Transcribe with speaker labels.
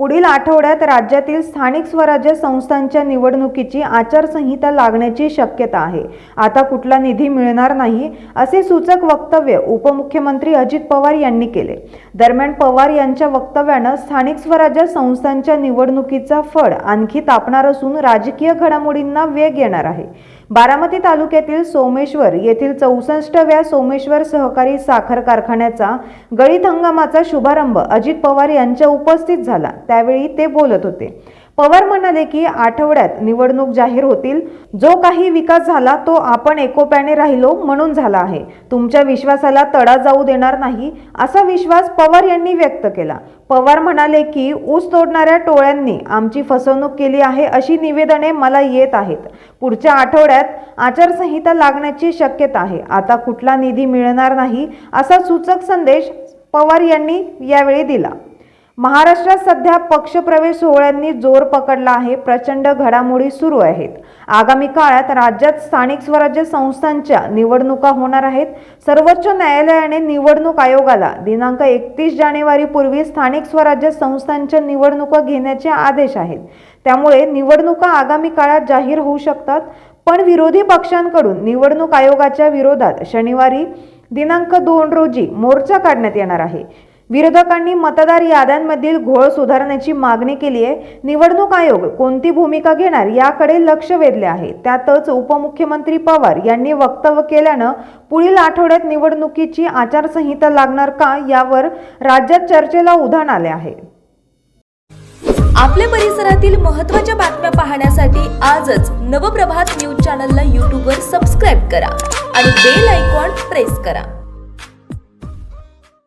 Speaker 1: पुढील आठवड्यात राज्यातील स्थानिक स्वराज्य संस्थांच्या निवडणुकीची आचारसंहिता लागण्याची शक्यता आहे. आता कुठला निधी मिळणार नाही असे सूचक वक्तव्य उपमुख्यमंत्री अजित पवार यांनी केले. दरम्यान पवार यांच्या वक्तव्यानं स्थानिक स्वराज्य संस्थांच्या निवडणुकीचा फड आणखी तापणार असून राजकीय घडामोडींना वेग येणार आहे. बारामती तालुक्यातील सोमेश्वर येथील चौसष्टव्या सोमेश्वर सहकारी साखर कारखान्याचा गळीत हंगामाचा शुभारंभ अजित पवार यांच्या उपस्थित झाला. त्यावेळी ते बोलत होते. पवार म्हणाले की आठवड्यात निवडणूक जाहीर होतील. जो काही विकास झाला तो आपण एकोप्याने राहिलो म्हणून झाला आहे. तुमच्या विश्वासाला तडा जाऊ देणार नाही असा विश्वास पवार यांनी व्यक्त केला. पवार म्हणाले की ऊस तोडणाऱ्या टोळ्यांनी आमची फसवणूक केली आहे अशी निवेदने मला येत आहेत. पुढच्या आठवड्यात आचारसंहिता लागण्याची शक्यता आहे. आता कुठला निधी मिळणार नाही असा सूचक संदेश पवार यांनी यावेळी दिला. महाराष्ट्रात सध्या पक्षप्रवेश सोहळ्यांनी जोर पकडला आहे. प्रचंड घडामोडी सुरू आहेत. आगामी काळात राज्यात स्थानिक स्वराज्य संस्थांच्या निवडणुका होणार आहेत. सर्वोच्च न्यायालयाने निवडणूक आयोगाला दिनांक एकतीस जानेवारीपूर्वी स्थानिक स्वराज्य संस्थांच्या निवडणुका घेण्याचे आदेश आहेत. त्यामुळे निवडणुका आगामी काळात जाहीर होऊ शकतात. पण विरोधी पक्षांकडून निवडणूक आयोगाच्या विरोधात शनिवारी दिनांक दोन रोजी मोर्चा काढण्यात येणार आहे. विरोधकांनी मतदार याद्यांमधील घोळ सुधारण्याची मागणी केली आहे. निवडणूक आयोग कोणती भूमिका घेणार याकडे लक्ष वेधले आहे. त्यातच उपमुख्यमंत्री पवार यांनी वक्तव्य केल्यानं पुढील आठवड्यात निवडणुकीची आचारसंहिता लागणार का यावर राज्यात चर्चेला उधाण आले आहे.
Speaker 2: आपल्या परिसरातील महत्त्वाच्या बातम्या पाहण्यासाठी आजच नवप्रभात न्यूज चॅनलला यूट्यूबवर सबस्क्राईब करा आणि बेल आयकॉन प्रेस करा.